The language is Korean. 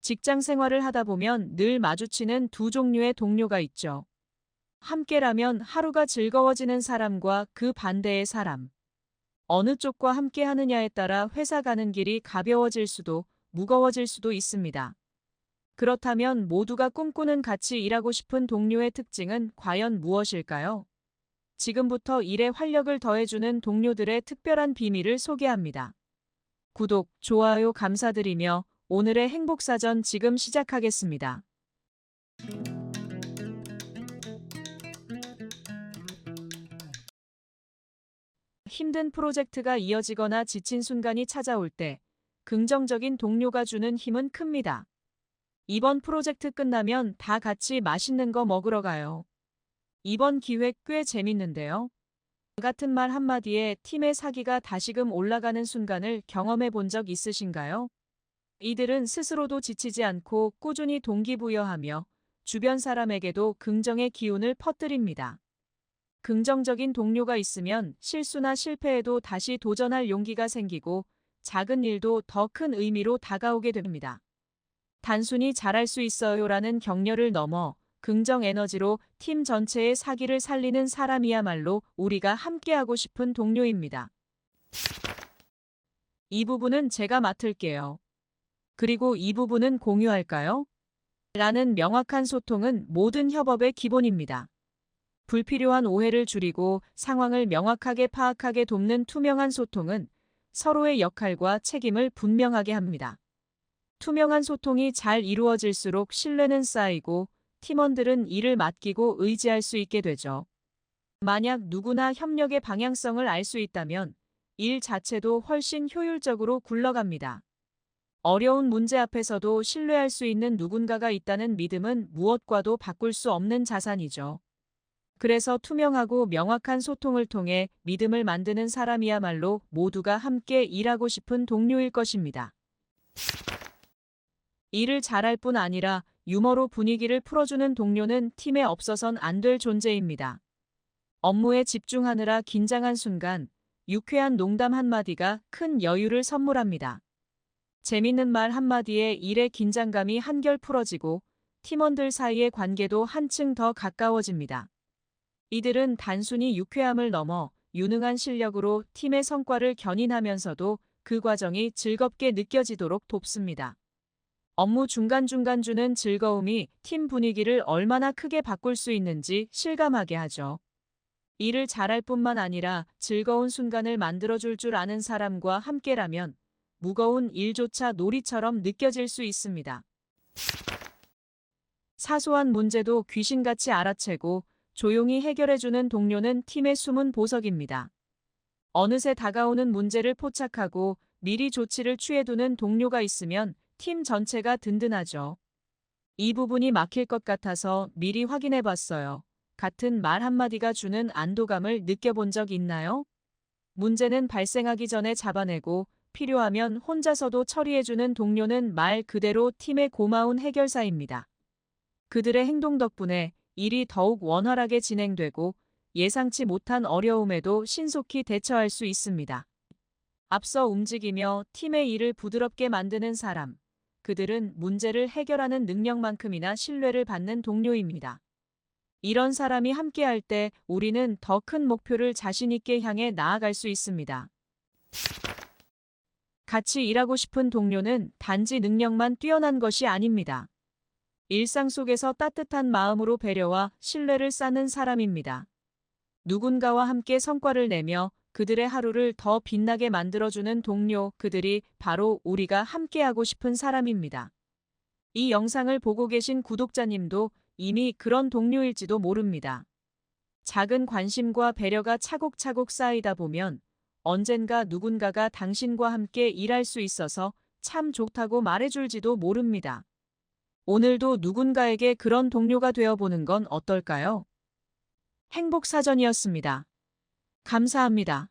직장 생활을 하다 보면 늘 마주치는 두 종류의 동료가 있죠. 함께라면 하루가 즐거워지는 사람과 그 반대의 사람. 어느 쪽과 함께 하느냐에 따라 회사 가는 길이 가벼워질 수도 무거워질 수도 있습니다. 그렇다면 모두가 꿈꾸는 같이 일하고 싶은 동료의 특징은 과연 무엇일까요? 지금부터 일에 활력을 더해주는 동료들의 특별한 비밀을 소개합니다. 구독, 좋아요 감사드리며 오늘의 행복사전 지금 시작하겠습니다. 힘든 프로젝트가 이어지거나 지친 순간이 찾아올 때 긍정적인 동료가 주는 힘은 큽니다. 이번 프로젝트 끝나면 다 같이 맛있는 거 먹으러 가요. 이번 기획 꽤 재밌는데요. 같은 말 한마디에 팀의 사기가 다시금 올라가는 순간을 경험해 본 적 있으신가요? 이들은 스스로도 지치지 않고 꾸준히 동기부여하며 주변 사람에게도 긍정의 기운을 퍼뜨립니다. 긍정적인 동료가 있으면 실수나 실패에도 다시 도전할 용기가 생기고 작은 일도 더 큰 의미로 다가오게 됩니다. 단순히 잘할 수 있어요라는 격려를 넘어 긍정 에너지로 팀 전체의 사기를 살리는 사람이야말로 우리가 함께하고 싶은 동료입니다. 이 부분은 제가 맡을게요. 그리고 이 부분은 공유할까요? 라는 명확한 소통은 모든 협업의 기본입니다. 불필요한 오해를 줄이고 상황을 명확하게 파악하게 돕는 투명한 소통은 서로의 역할과 책임을 분명하게 합니다. 투명한 소통이 잘 이루어질수록 신뢰는 쌓이고 팀원들은 일을 맡기고 의지할 수 있게 되죠. 만약 누구나 협력의 방향성을 알 수 있다면 일 자체도 훨씬 효율적으로 굴러갑니다. 어려운 문제 앞에서도 신뢰할 수 있는 누군가가 있다는 믿음은 무엇과도 바꿀 수 없는 자산이죠. 그래서 투명하고 명확한 소통을 통해 믿음을 만드는 사람이야말로 모두가 함께 일하고 싶은 동료일 것입니다. 일을 잘할 뿐 아니라 유머로 분위기를 풀어주는 동료는 팀에 없어선 안 될 존재입니다. 업무에 집중하느라 긴장한 순간 유쾌한 농담 한마디가 큰 여유를 선물합니다. 재밌는 말 한마디에 일의 긴장감이 한결 풀어지고 팀원들 사이의 관계도 한층 더 가까워집니다. 이들은 단순히 유쾌함을 넘어 유능한 실력으로 팀의 성과를 견인하면서도 그 과정이 즐겁게 느껴지도록 돕습니다. 업무 중간중간 주는 즐거움이 팀 분위기를 얼마나 크게 바꿀 수 있는지 실감하게 하죠. 일을 잘할 뿐만 아니라 즐거운 순간을 만들어줄 줄 아는 사람과 함께라면 무거운 일조차 놀이처럼 느껴질 수 있습니다. 사소한 문제도 귀신같이 알아채고 조용히 해결해주는 동료는 팀의 숨은 보석입니다. 어느새 다가오는 문제를 포착하고 미리 조치를 취해두는 동료가 있으면 팀 전체가 든든하죠. 이 부분이 막힐 것 같아서 미리 확인해 봤어요. 같은 말 한마디가 주는 안도감을 느껴본 적 있나요? 문제는 발생하기 전에 잡아내고 필요하면 혼자서도 처리해주는 동료는 말 그대로 팀의 고마운 해결사입니다. 그들의 행동 덕분에 일이 더욱 원활하게 진행되고 예상치 못한 어려움에도 신속히 대처할 수 있습니다. 앞서 움직이며 팀의 일을 부드럽게 만드는 사람. 그들은 문제를 해결하는 능력만큼이나 신뢰를 받는 동료입니다. 이런 사람이 함께할 때 우리는 더 큰 목표를 자신있게 향해 나아갈 수 있습니다. 같이 일하고 싶은 동료는 단지 능력만 뛰어난 것이 아닙니다. 일상 속에서 따뜻한 마음으로 배려와 신뢰를 쌓는 사람입니다. 누군가와 함께 성과를 내며 그들의 하루를 더 빛나게 만들어주는 동료, 그들이 바로 우리가 함께하고 싶은 사람입니다. 이 영상을 보고 계신 구독자님도 이미 그런 동료일지도 모릅니다. 작은 관심과 배려가 차곡차곡 쌓이다 보면 언젠가 누군가가 당신과 함께 일할 수 있어서 참 좋다고 말해줄지도 모릅니다. 오늘도 누군가에게 그런 동료가 되어보는 건 어떨까요? 행복사전이었습니다. 감사합니다.